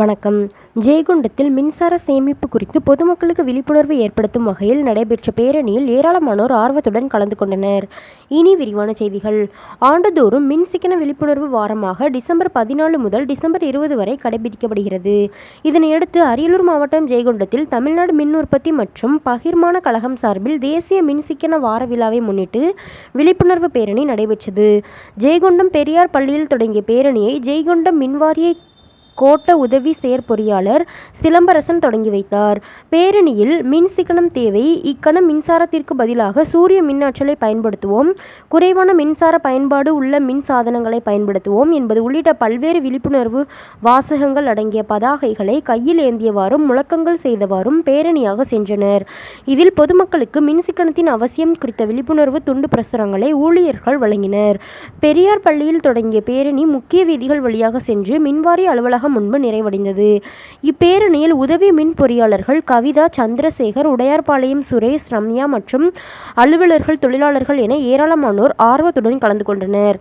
வணக்கம். ஜெயகுண்டத்தில் மின்சார சேமிப்பு குறித்து பொதுமக்களுக்கு விழிப்புணர்வு ஏற்படுத்தும் வகையில் நடைபெற்ற பேரணியில் ஏராளமானோர் ஆர்வத்துடன் கலந்து கொண்டனர். இனி விரிவான செய்திகள். ஆண்டுதோறும் மின் சிக்கன விழிப்புணர்வு வாரமாக டிசம்பர் பதினாலு முதல் டிசம்பர் இருபது வரை கடைபிடிக்கப்படுகிறது. இதனையடுத்து அரியலூர் மாவட்டம் ஜெயகுண்டத்தில் தமிழ்நாடு மின் உற்பத்தி மற்றும் பகிர்மான கழகம் சார்பில் தேசிய மின் சிக்கன வார விழாவை முன்னிட்டு விழிப்புணர்வு பேரணி நடைபெற்றது. ஜெயகுண்டம் பெரியார் பள்ளியில் தொடங்கிய பேரணியை ஜெயங்கொண்டம் மின்வாரிய கோட்ட உதவி செயற்பொறியாளர் சிலம்பரசன் தொடங்கி வைத்தார். பேரணியில் மின் சிக்கனம் தேவை இக்கணம் மின்சாரத்திற்கு பதிலாக சூரிய மின்னாற்றலை பயன்படுத்துவோம் குறைவான மின்சார பயன்பாடு உள்ள மின் சாதனங்களை பயன்படுத்துவோம் என்பது உள்ளிட்ட பல்வேறு விழிப்புணர்வு வாசகங்கள் அடங்கிய பதாகைகளை கையில் ஏந்தியவாறும் முழக்கங்கள் செய்தவாறும் பேரணியாக சென்றனர். இதில் பொதுமக்களுக்கு மின் சிக்கனத்தின் அவசியம் குறித்த விழிப்புணர்வு துண்டு பிரசுரங்களை ஊழியர்கள் வழங்கினர். பெரியார் பள்ளியில் தொடங்கிய பேரணி முக்கிய வீதிகள் வழியாக சென்று மின்வாரிய அலுவலக அலுவலகம் முன்பு நிறைவடைந்தது. இப்பேரணியில் உதவி மின் பொறியாளர்கள் கவிதா சந்திரசேகர் உடையார்பாளையம் சுரேஷ் ரம்யா மற்றும் அலுவலர்கள் தொழிலாளர்கள் என ஏராளமானோர் ஆர்வத்துடன் கலந்து கொண்டனர்.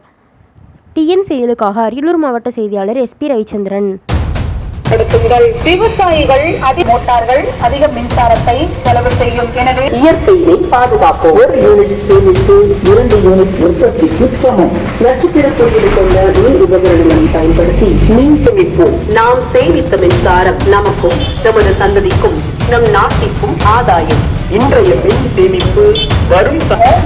டிஎன் செய்திகளுக்காக அரியலூர் மாவட்ட செய்தியாளர் எஸ்பி ரவிச்சந்திரன். விவசாயிகள் அதிக மோட்டார்கள் அதிக மின்சாரத்தை செலவு செய்யும். எனவே இயற்கையை பாதுகாப்போம் ஒரு யூனிட் சேமிப்பு இரண்டு யூனிட் உற்பத்திக்கு சமம். குறியீடு கொண்ட உபகரணங்களை பயன்படுத்தி பேசி மின் சேமிப்போம் நாம் சேமித்த மின்சாரம் நமக்கும் நமது சந்ததிக்கும் நம் நாட்டிற்கும் ஆதாயம். இன்றைய மின் சேமிப்பு வரும்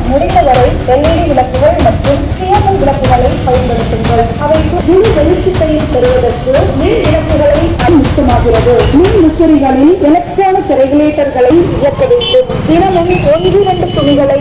முடிந்தவரை எல்இடி விளக்குகள் மற்றும் சுயமன் விளக்குகளை பயன்படுத்துங்கள். அவை மின் வெளிச்சத்தை பெறுவதற்கு மின் விளக்குகளை முக்கியமாகிறது மின் முத்திரைகளில் எலக்ட்ரானிக் ரெகுலேட்டர்களை இயக்க வேண்டும். தினமும் ஒன்று இரண்டு துணிகளை